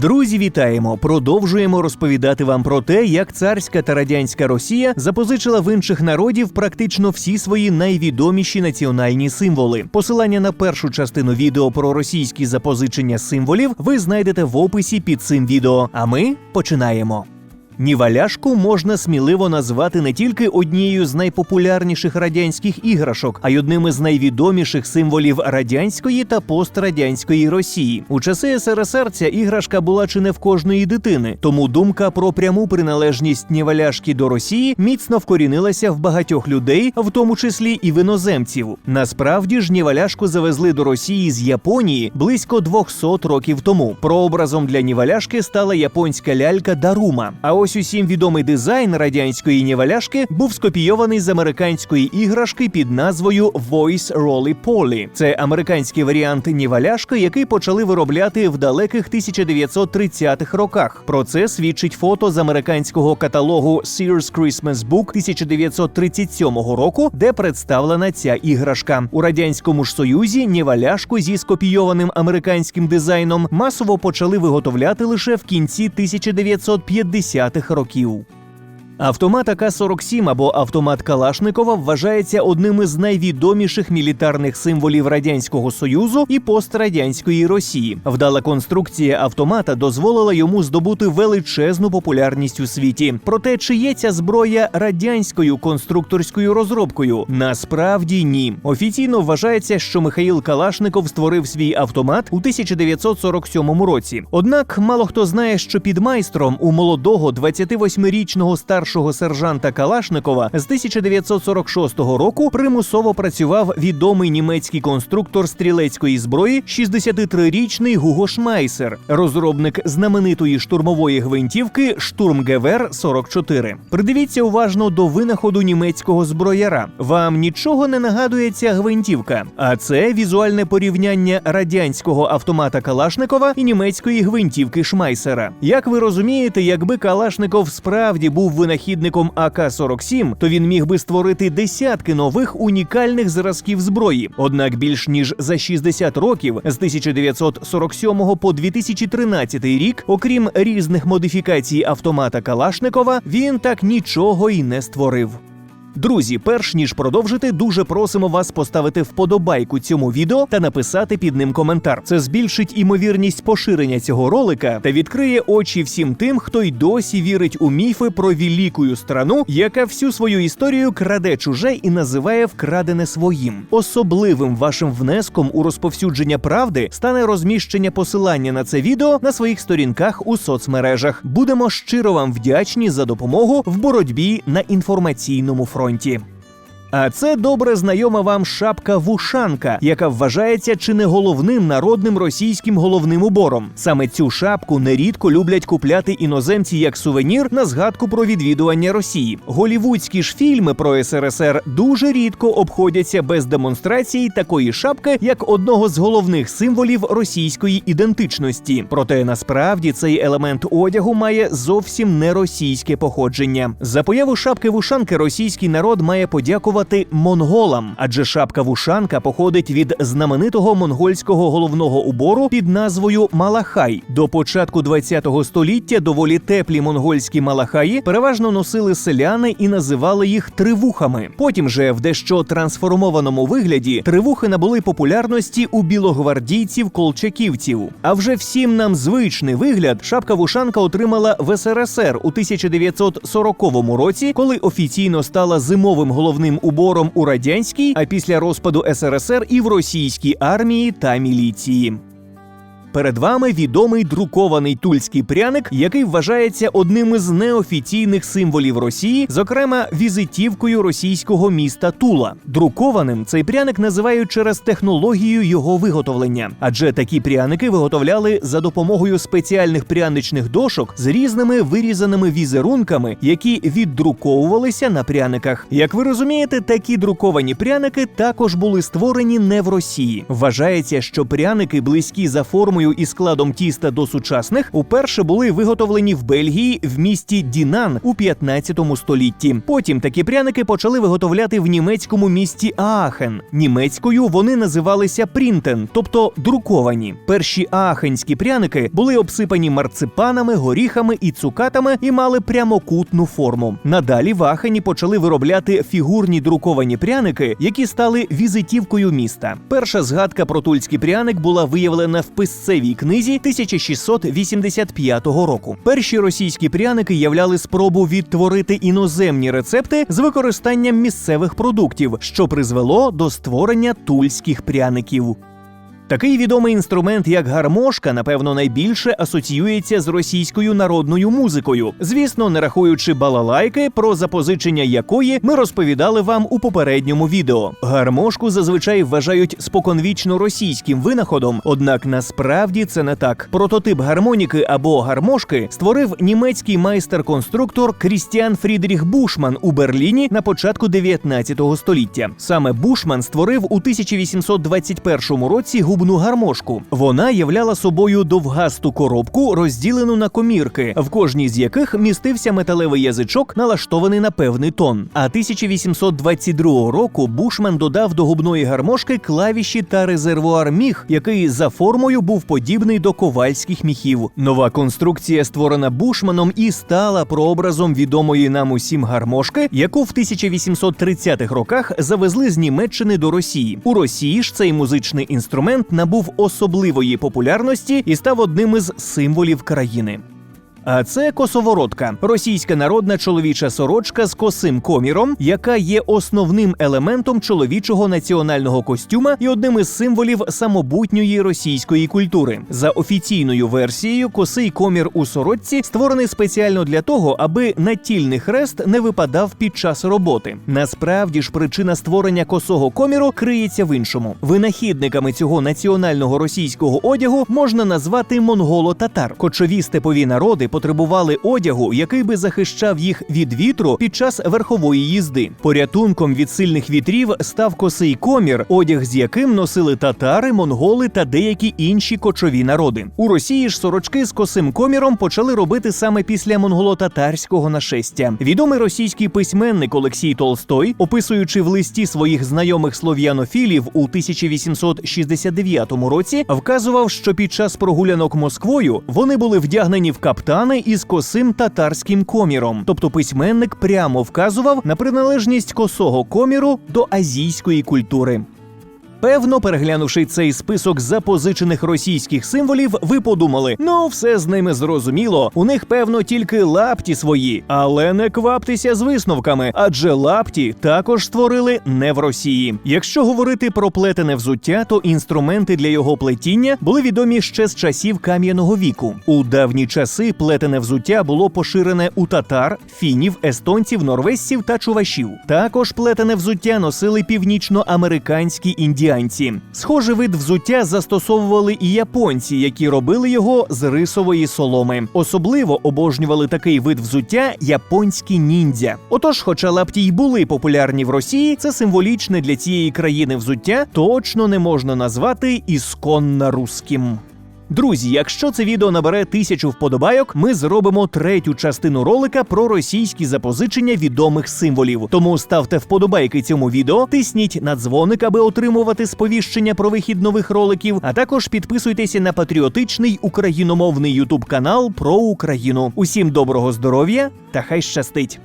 Друзі, вітаємо! Продовжуємо розповідати вам про те, як царська та радянська Росія запозичила в інших народів практично всі свої найвідоміші національні символи. Посилання на першу частину відео про російські запозичення символів ви знайдете в описі під цим відео. А ми починаємо. Ніваляшку можна сміливо назвати не тільки однією з найпопулярніших радянських іграшок, а й одним із найвідоміших символів радянської та пострадянської Росії. У часи СРСР ця іграшка була чи не в кожної дитини, тому думка про пряму приналежність Ніваляшки до Росії міцно вкорінилася в багатьох людей, в тому числі і в іноземців. Насправді ж Ніваляшку завезли до Росії з Японії близько 200 років тому. Прообразом для Ніваляшки стала японська лялька Дарума. А ось усім відомий дизайн радянської ніваляшки був скопійований з американської іграшки під назвою Voice Roly Poly. Це американський варіант ніваляшки, який почали виробляти в далеких 1930-х роках. Про це свідчить фото з американського каталогу Sears Christmas Book 1937 року, де представлена ця іграшка. У радянському ж союзі ніваляшку зі скопійованим американським дизайном масово почали виготовляти лише в кінці 1950-х років. Автомат АК-47 або автомат Калашникова вважається одним із найвідоміших мілітарних символів радянського союзу і пострадянської Росії. Вдала конструкція автомата дозволила йому здобути величезну популярність у світі. Проте чи є ця зброя радянською конструкторською розробкою? Насправді ні. Офіційно вважається, що Михаїл Калашников створив свій автомат у 1947 році. Однак мало хто знає, що під майстром у молодого 28-річного старшого сержанта Калашникова з 1946 року примусово працював відомий німецький конструктор стрілецької зброї, 63-річний Гуго Шмайсер, розробник знаменитої штурмової гвинтівки Штурмгевер 44. Придивіться уважно до винаходу німецького зброяра. Вам нічого не нагадує ця гвинтівка, а це візуальне порівняння радянського автомата Калашникова і німецької гвинтівки Шмайсера. Як ви розумієте, якби Калашников справді був винахідником АК-47, то він міг би створити десятки нових унікальних зразків зброї. Однак більш ніж за 60 років з 1947 по 2013 рік, окрім різних модифікацій автомата Калашникова, він так нічого й не створив. Друзі, перш ніж продовжити, дуже просимо вас поставити вподобайку цьому відео та написати під ним коментар. Це збільшить імовірність поширення цього ролика та відкриє очі всім тим, хто й досі вірить у міфи про великую страну, яка всю свою історію краде чуже і називає вкрадене своїм. Особливим вашим внеском у розповсюдження правди стане розміщення посилання на це відео на своїх сторінках у соцмережах. Будемо щиро вам вдячні за допомогу в боротьбі на інформаційному фронті фронті. А це добре знайома вам шапка вушанка, яка вважається чи не головним народним російським головним убором. Саме цю шапку нерідко люблять купляти іноземці як сувенір на згадку про відвідування Росії. Голівудські ж фільми про СРСР дуже рідко обходяться без демонстрації такої шапки, як одного з головних символів російської ідентичності. Проте насправді цей елемент одягу має зовсім не російське походження. За появу шапки вушанки російський народ має подякувати монголам, адже шапка вушанка походить від знаменитого монгольського головного убору під назвою Малахай. До початку ХХ століття доволі теплі монгольські малахаї переважно носили селяни і називали їх тривухами. Потім же в дещо трансформованому вигляді тривухи набули популярності у білогвардійців колчаківців. А вже всім нам звичний вигляд шапка вушанка отримала в СРСР у 1940 році, коли офіційно стала зимовим головним убором у радянській, а після розпаду СРСР і в російській армії та міліції. Перед вами відомий друкований тульський пряник, який вважається одним із неофіційних символів Росії, зокрема візитівкою російського міста Тула. Друкованим цей пряник називають через технологію його виготовлення, адже такі пряники виготовляли за допомогою спеціальних пряничних дошок з різними вирізаними візерунками, які віддруковувалися на пряниках. Як ви розумієте, такі друковані пряники також були створені не в Росії. Вважається, що пряники близькі за формою формою і складом тіста до сучасних уперше були виготовлені в Бельгії в місті Дінан у 15 столітті. Потім такі пряники почали виготовляти в німецькому місті Аахен. Німецькою вони називалися прінтен, тобто друковані. Перші аахенські пряники були обсипані марципанами, горіхами і цукатами і мали прямокутну форму. Надалі в Аахені почали виробляти фігурні друковані пряники, які стали візитівкою міста. Перша згадка про тульський пряник була виявлена в писцевій книзі 1685 року. Перші російські пряники являли спробу відтворити іноземні рецепти з використанням місцевих продуктів, що призвело до створення тульських пряників. Такий відомий інструмент, як гармошка, напевно, найбільше асоціюється з російською народною музикою, звісно, не рахуючи балалайки, про запозичення якої ми розповідали вам у попередньому відео. Гармошку зазвичай вважають споконвічно російським винаходом, однак насправді це не так. Прототип гармоніки або гармошки створив німецький майстер-конструктор Крістіан Фрідріх Бушман у Берліні на початку 19 століття. Саме Бушман створив у 1821 році губну гармошку. Вона являла собою довгасту коробку, розділену на комірки, в кожній з яких містився металевий язичок, налаштований на певний тон. А 1822 року Бушман додав до губної гармошки клавіші та резервуар міх, який за формою був подібний до ковальських міхів. Нова конструкція, створена Бушманом, і стала прообразом відомої нам усім гармошки, яку в 1830-х роках завезли з Німеччини до Росії. У Росії ж цей музичний інструмент набув особливої популярності і став одним із символів країни. А це косоворотка, російська народна чоловіча сорочка з косим коміром, яка є основним елементом чоловічого національного костюма і одним із символів самобутньої російської культури. За офіційною версією, косий комір у сорочці створений спеціально для того, аби натільний хрест не випадав під час роботи. Насправді ж причина створення косого коміру криється в іншому. Винахідниками цього національного російського одягу можна назвати монголо-татар. Кочові степові народи потребували одягу, який би захищав їх від вітру під час верхової їзди. Порятунком від сильних вітрів став косий комір, одяг з яким носили татари, монголи та деякі інші кочові народи. У Росії ж сорочки з косим коміром почали робити саме після монголо-татарського нашестя. Відомий російський письменник Олексій Толстой, описуючи в листі своїх знайомих слов'янофілів у 1869 році, вказував, що під час прогулянок Москвою вони були вдягнені в каптан каптани із косим татарським коміром. Тобто письменник прямо вказував на приналежність косого коміру до азійської культури. Певно, переглянувши цей список запозичених російських символів, ви подумали: ну, все з ними зрозуміло. У них певно тільки лапті свої, але не кваптеся з висновками, адже лапті також створили не в Росії. Якщо говорити про плетене взуття, то інструменти для його плетіння були відомі ще з часів кам'яного віку. У давні часи плетене взуття було поширене у татар, фінів, естонців, норвезців та чувашів. Також плетене взуття носили північноамериканські індіанці. Схожий вид взуття застосовували і японці, які робили його з рисової соломи. Особливо обожнювали такий вид взуття японські ніндзя. Отож, хоча лапті й були популярні в Росії, це символічне для цієї країни взуття точно не можна назвати ісконно русським. Друзі, якщо це відео набере тисячу вподобайок, ми зробимо третю частину ролика про російські запозичення відомих символів. Тому ставте вподобайки цьому відео, тисніть на дзвоник, аби отримувати сповіщення про вихід нових роликів. А також підписуйтеся на патріотичний україномовний ютуб канал про Україну. Усім доброго здоров'я та хай щастить!